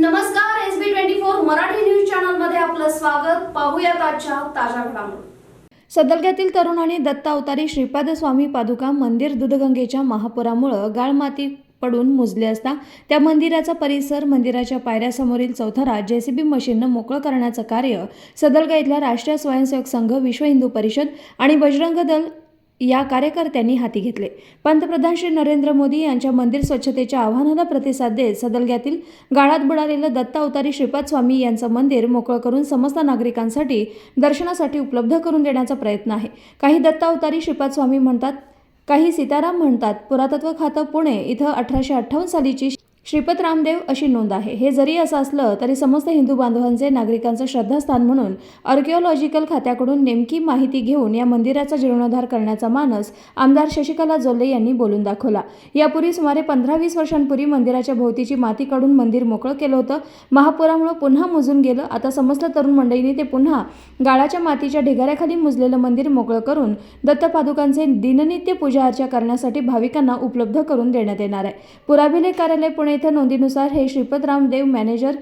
नमस्कार S B twenty four Marathi news चॅनलमध्ये आपलं स्वागत. पाहूया आजच्या ताज्या घडामोडी. सदलग्यातील तरुणाने दत्ता अवतारी श्रीपाद स्वामी पादुका मंदिर दुधगंगेच्या महापुरामुळं गाळमाती पडून मुजले असता त्या मंदिराचा परिसर मंदिराच्या पायऱ्यासमोरील चौथरा जेसीबी मशीननं मोकळं करण्याचं कार्य सदलगा इथला राष्ट्रीय स्वयंसेवक संघ विश्व हिंदू परिषद आणि बजरंग दल या कार्यकर्त्यांनी हाती घेतले. पंतप्रधान श्री नरेंद्र मोदी यांच्या मंदिर स्वच्छतेच्या आव्हानाला प्रतिसाद देत सदलग्यातील गाळात बुडालेलं दत्त अवतारी श्रीपाद स्वामी यांचं मंदिर मोकळं करून समस्त नागरिकांसाठी दर्शनासाठी उपलब्ध करून देण्याचा प्रयत्न आहे. काही दत्त अवतारी श्रीपाद स्वामी म्हणतात काही सीताराम म्हणतात पुरातत्व खातं पुणे इथं अठराशे अठ्ठावन्न सालीची श्रीपत रामदेव अशी नोंद आहे. हे जरी असं असलं तरी समस्त हिंदू बांधवांचे नागरिकांचं श्रद्धास्थान म्हणून आर्किओलॉजिकल खात्याकडून नेमकी माहिती घेऊन या मंदिराचा जीर्णोद्धार करण्याचा मानस आमदार शशिकला जोल्ले यांनी बोलून दाखवला. यापूर्वी सुमारे पंधरा वीस वर्षांपूर्वी मंदिराच्या भोवतीची माती काढून मंदिर मोकळं केलं होतं. महापुरामुळं पुन्हा मुजून गेलं. आता समस्त तरुण मंडळींनी ते पुन्हा गाळाच्या मातीच्या ढिगाऱ्याखाली मुजलेलं मंदिर मोकळं करून दत्तपादुकांचे दिननित्य पूजा अर्चा करण्यासाठी भाविकांना उपलब्ध करून देण्यात येणार आहे. पुराभिलेख कार्यालय पुणे इथं नोंदीनुसार हे श्रीपद रामदेव मॅनेजर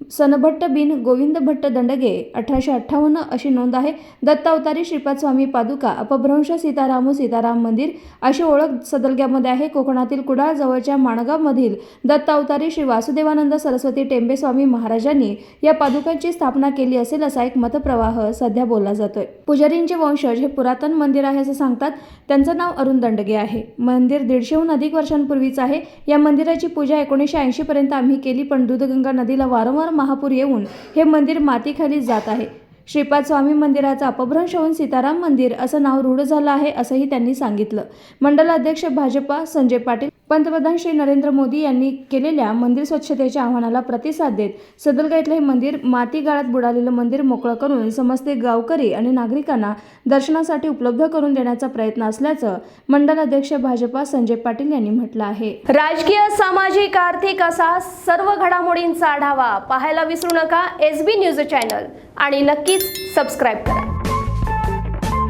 सनभट्ट बिन गोविंद भट्ट दंडगे अठराशे अठ्ठावन्न अशी नोंद आहे. दत्तावतारी श्रीपाद स्वामी पादुका अपभ्रंश सीतारामू सीताराम मंदिर अशी ओळख सदलग्यामध्ये आहे. कोकणातील कुडाळ जवळच्या माणगावमधील दत्तावतारी श्री वासुदेवानंद सरस्वती टेंबे स्वामी महाराजांनी या पादुकांची स्थापना केली असेल असा एक मतप्रवाह सध्या बोलला जातोय. पुजारींचे वंशज हे पुरातन मंदिर आहे असं सांगतात त्यांचं नाव अरुण दंडगे आहे. मंदिर दीडशेहून अधिक वर्षांपूर्वीचं आहे. या मंदिराची पूजा एकोणीसशे ऐंशी पर्यंत आम्ही केली पण दूधगंगा नदीला वारंवार महापूर येऊन हे मंदिर मातीखाली जात आहे. श्रीपाद स्वामी मंदिराचा अपभ्रंश होऊन सीताराम मंदिर असं नाव रूढ झालं आहे असंही त्यांनी सांगितलं. मंडलाध्यक्ष भाजपा संजय पाटील पंतप्रधान श्री नरेंद्र मोदी यांनी केलेल्या मंदिर स्वच्छतेच्या आव्हानाला प्रतिसाद देत सदलगा इथलं हे मंदिर माती गाळात बुडालेलं मंदिर मोकळं करून समस्त गावकरी आणि नागरिकांना दर्शनासाठी उपलब्ध करून देण्याचा प्रयत्न असल्याचं मंडल अध्यक्ष भाजपा संजय पाटील यांनी म्हटलं आहे. राजकीय सामाजिक आर्थिक असा सर्व घडामोडींचा आढावा पाहायला विसरू नका. एस बी न्यूज चॅनल आणि नक्कीच सबस्क्राईब करा.